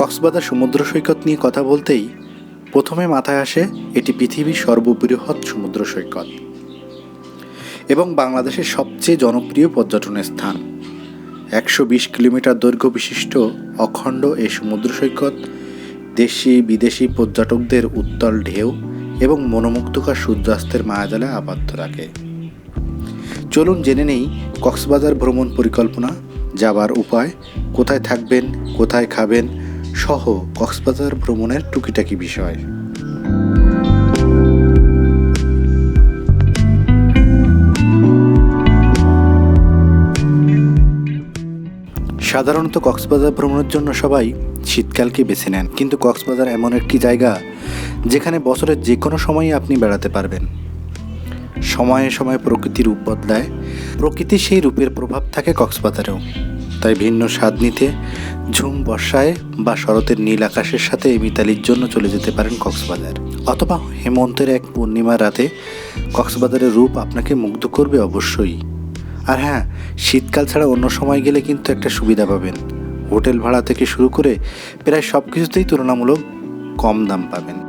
কক্সবাজার সমুদ্র সৈকত নিয়ে কথা বলতেই প্রথমে মাথায় আসে এটি পৃথিবীর সর্ববৃহৎ সমুদ্র সৈকত এবং বাংলাদেশের সবচেয়ে জনপ্রিয় পর্যটনের স্থান। একশো বিশ কিলোমিটার দৈর্ঘ্য বিশিষ্ট অখণ্ড এই সমুদ্র সৈকত দেশি, বিদেশি পর্যটকদের উত্তল ঢেউ এবং মনোমুগ্ধকর সূর্যাস্তের মায়াজালে আবদ্ধ রাখে। চলুন জেনে নেই কক্সবাজার ভ্রমণ পরিকল্পনা, যাবার উপায়, কোথায় থাকবেন, কোথায় খাবেন সহ কক্সবাজার ভ্রমণের টুকিটাকি বিষয়। সাধারণত কক্সবাজার ভ্রমণের জন্য সবাই শীতকালকে বেছে নেন, কিন্তু কক্সবাজার এমন একটি জায়গা যেখানে বছরের যে কোনো সময়ই আপনি বেড়াতে পারবেন। সময়ে সময়ে প্রকৃতির রূপ বদলায়, প্রকৃতির সেই রূপের প্রভাব থাকে কক্সবাজারেও। তাই ভিন্ন স্বাদ নিতে ঝুম বর্ষায় বা শরতের নীল আকাশের সাথে মিতালির জন্য চলে যেতে পারেন কক্সবাজার। অথবা হেমন্তের এক পূর্ণিমা রাতে কক্সবাজারের রূপ আপনাকে মুগ্ধ করবে অবশ্যই। আর হ্যাঁ শীতকাল ছাড়া অন্য সময় গেলে কিন্তু একটা সুবিধা পাবেন। হোটেল ভাড়া থেকে শুরু করে প্রায় সব কিছুতেই তুলনামূলক কম দাম পাবেন।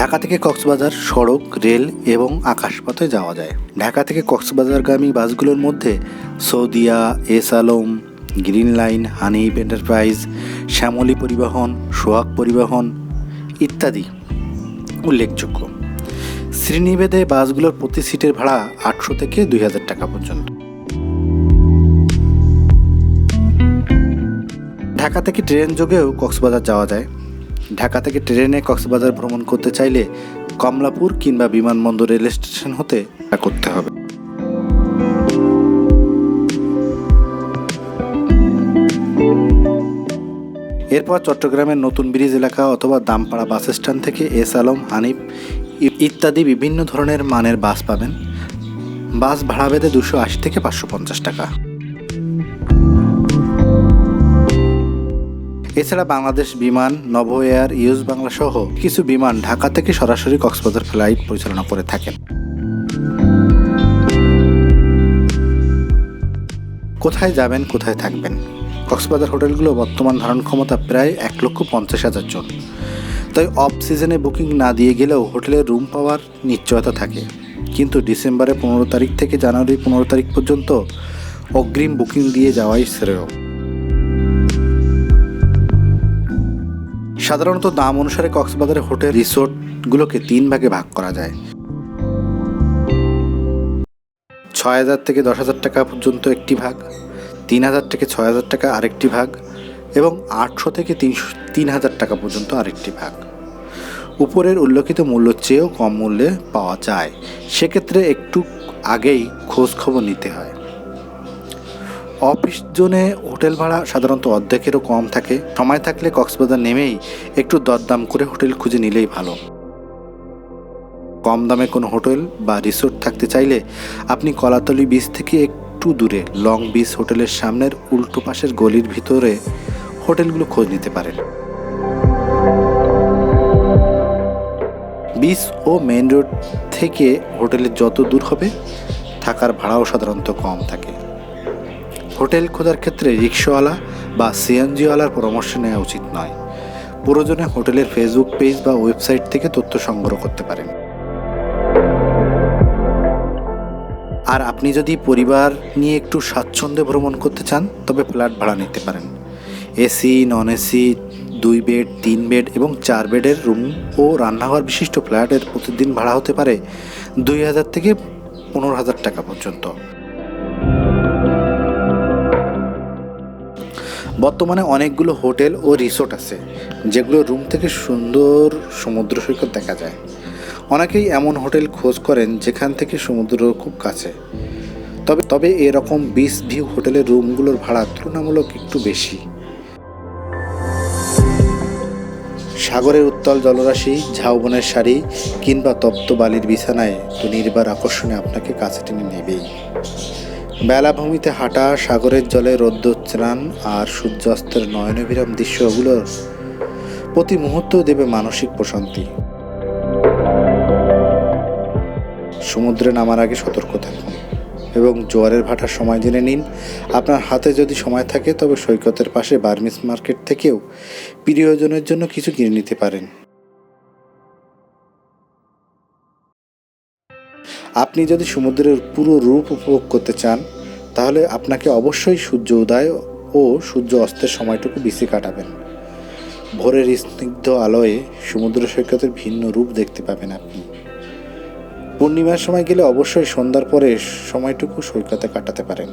ঢাকা থেকে কক্সবাজার, সড়ক, রেল এবং আকাশপথে যাওয়া যায়। ঢাকা থেকে কক্সবাজারগামী বাসগুলোর মধ্যে Saudia, S Alam, Green Line, Hanif Enterprise, Shyamoli Paribahan, Sohag Paribahan ইত্যাদি উল্লেখযোগ্য। শ্রীনিবেদে বাসগুলোর প্রতি সিটের ভাড়া আটশো থেকে দুই হাজার টাকা পর্যন্ত। ঢাকা থেকে ট্রেন যোগেও কক্সবাজার যাওয়া যায়। ঢাকা থেকে ট্রেনে কক্সবাজার ভ্রমণ করতে চাইলে কমলাপুর কিংবা বিমানবন্দর রেল স্টেশন হতে করতে হবে। এরপর চট্টগ্রামের নতুন ব্রিজ এলাকা অথবা দামপাড়া বাস স্ট্যান্ড থেকে এস আলম, হানিফ ইত্যাদি বিভিন্ন ধরনের মানের বাস পাবেন। বাস ভাড়া বেঁধে দুশো আশি থেকে পাঁচশো পঞ্চাশ টাকা। এছাড়া বাংলাদেশ বিমান নভ এয়ার ইউজ বাংলা সহ কিছু বিমান ঢাকা থেকে সরাসরি কক্সবাজার ফ্লাইট পরিচালনা করে থাকেন। কোথায় যাবেন, কোথায় থাকবেন? কক্সবাজার হোটেলগুলো বর্তমান ধারণ ক্ষমতা প্রায় এক লক্ষ পঞ্চাশ হাজার জন। তাই অফ সিজনে বুকিং না দিয়ে গেলেও হোটেলে রুম পাওয়ার নিশ্চয়তা থাকে। কিন্তু ডিসেম্বরে পনেরো তারিখ থেকে জানুয়ারি পনেরো তারিখ পর্যন্ত অগ্রিম বুকিং দিয়ে যাওয়াই শ্রেয়। সাধারণত দাম অনুসারে কক্সবাজারের হোটেল রিসোর্টগুলোকে তিন ভাগে ভাগ করা যায়। ছয় হাজার থেকে দশ হাজার টাকা পর্যন্ত একটি ভাগ, তিন হাজার থেকে ছয় হাজার টাকা আরেকটি ভাগ এবং আটশো থেকে তিনশো তিন হাজার টাকা পর্যন্ত আরেকটি ভাগ। উপরের উল্লেখিত মূল্যের চেয়েও কম মূল্যে পাওয়া যায়। সেক্ষেত্রে একটু আগেই খোঁজ খবর নিতে হয়। অফিস জোনে হোটেল ভাড়া সাধারণত অর্ধেকেরও কম থাকে। সময় থাকলে কক্সবাজার নেমেই একটু দরদাম করে হোটেল খুঁজে নিলেই ভালো। কম দামে কোনো হোটেল বা রিসোর্ট থাকতে চাইলে আপনি কলাতলি বিচ থেকে একটু দূরে লং বিচ হোটেলের সামনের উল্টো পাশের গলির ভিতরে হোটেলগুলো খোঁজ নিতে পারেন। বিচ ও মেন রোড থেকে হোটেলের যত দূর হবে, থাকার ভাড়াও সাধারণত কম থাকে। হোটেল খোঁজার ক্ষেত্রে রিক্সাওয়ালা বা সিএনজিওয়ালার পরামর্শ নেওয়া উচিত নয়। প্রয়োজনে হোটেলের ফেসবুক পেজ বা ওয়েবসাইট থেকে তথ্য সংগ্রহ করতে পারেন। আর আপনি যদি পরিবার নিয়ে একটু স্বাচ্ছন্দ্যে ভ্রমণ করতে চান, তবে ফ্ল্যাট ভাড়া নিতে পারেন। এসি নন এসি দুই বেড, তিন বেড এবং চার বেডের রুম ও রান্নাঘর বিশিষ্ট ফ্ল্যাটের প্রতিদিন ভাড়া হতে পারে দুই হাজার থেকে পনেরো হাজার টাকা পর্যন্ত। বর্তমানে অনেকগুলো হোটেল ও রিসোর্ট আছে, যেগুলো রুম থেকে সুন্দর সমুদ্র সৈকত দেখা যায়। অনেকেই এমন হোটেল খোঁজ করেন যেখান থেকে সমুদ্র খুব কাছে। তবে তবে এরকম বিচ ভিউ হোটেলের রুমগুলোর ভাড়া তুলনামূলক একটু বেশি। সাগরের উত্তাল জলরাশি, ঝাউবনের শাড়ি কিংবা তপ্ত বালির বিছানায় তো নির্বার আকর্ষণে আপনাকে কাছে টেনে নেবেই। বেলাভূমিতে হাঁটা সাগরের জলে রৌদ্র স্নান আর সূর্যাস্তের নয়নবিরাম দৃশ্যগুলোর প্রতি মুহূর্ত দেবে মানসিক প্রশান্তি। সমুদ্রে নামার আগে সতর্ক থাকুন এবং জোয়ারের ভাটার সময় জেনে নিন। আপনার হাতে যদি সময় থাকে, তবে সৈকতের পাশে বার্মিস মার্কেট থেকেও প্রিয়জনের জন্য কিছু কিনে নিতে পারেন। আপনি যদি সমুদ্রের পুরো রূপ উপভোগ করতে চান তাহলে আপনাকে অবশ্যই সূর্য উদয় ও সূর্য অস্তের সময়টুকু বিচে কাটাবেন। ভোরের স্নিগ্ধ আলোয়ে সমুদ্র সৈকতের ভিন্ন রূপ দেখতে পাবেন আপনি। পূর্ণিমার সময় গেলে অবশ্যই সন্ধ্যার পরে সময়টুকু সৈকতে কাটাতে পারেন।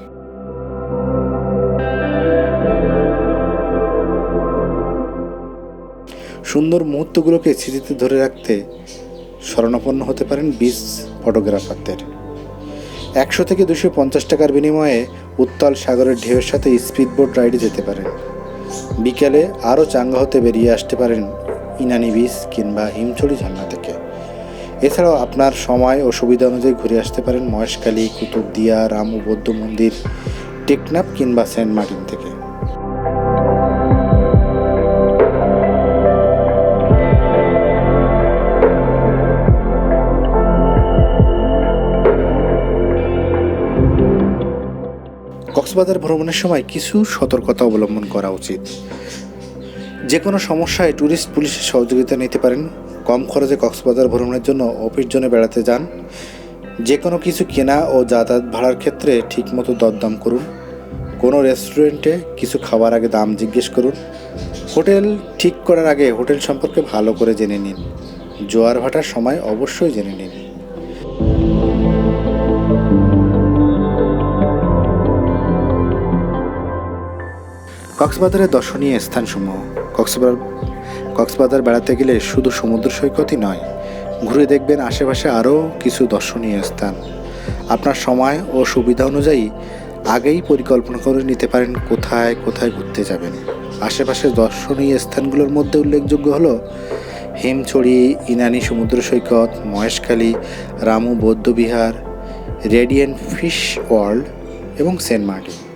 সুন্দর মুহূর্তগুলোকে স্মৃতিতে ধরে রাখতে শরণাপন্ন হতে পারেন বিচ ফটোগ্রাফারদের। একশো থেকে দুশো পঞ্চাশ টাকার বিনিময়ে উত্তাল সাগরের ঢেউয়ের সাথে স্পিডবোট রাইডে যেতে পারেন। বিকেলে আরও চাঙ্গা হতে বেরিয়ে আসতে পারেন ইনানি বিচ কিংবা হিমছড়ি ঝর্ণা থেকে। এছাড়াও আপনার সময় ও সুবিধা অনুযায়ী ঘুরে আসতে পারেন মহেশকালী কুতুবদিয়া, রামু বৌদ্ধ মন্দির টেকনাপ কিংবা সেন্ট মার্টিন থেকে। কক্সবাজার ভ্রমণের সময় কিছু সতর্কতা অবলম্বন করা উচিত। যে কোনো সমস্যায় ট্যুরিস্ট পুলিশের সহযোগিতা নিতে পারেন। কম খরচে কক্সবাজার ভ্রমণের জন্য অফিস জনে বেড়াতে যান। যে কোনো কিছু কেনা ও যাতায়াত ভাড়ার ক্ষেত্রে ঠিকমতো দরদাম করুন। কোনো রেস্টুরেন্টে কিছু খাবার আগে দাম জিজ্ঞেস করুন। হোটেল ঠিক করার আগে হোটেল সম্পর্কে ভালো করে জেনে নিন। জোয়ার ভাটার সময় অবশ্যই জেনে নিন। কক্সবাজারের দর্শনীয় স্থানসমূহ। কক্সবাজার কক্সবাজার বেড়াতে গেলে শুধু সমুদ্র সৈকতই নয়, ঘুরে দেখবেন আশেপাশে আরও কিছু দর্শনীয় স্থান। আপনার সময় ও সুবিধা অনুযায়ী আগেই পরিকল্পনা করে নিতে পারেন কোথায় কোথায় ঘুরতে যাবেন। আশেপাশের দর্শনীয় স্থানগুলোর মধ্যে উল্লেখযোগ্য হলো হিমছড়ি, ইনানি সমুদ্র সৈকত, মহেশখালী, রামু বৌদ্ধবিহার, রেডিয়েন্ট ফিশ ওয়ার্ল্ড এবং সেন্ট মার্টিন।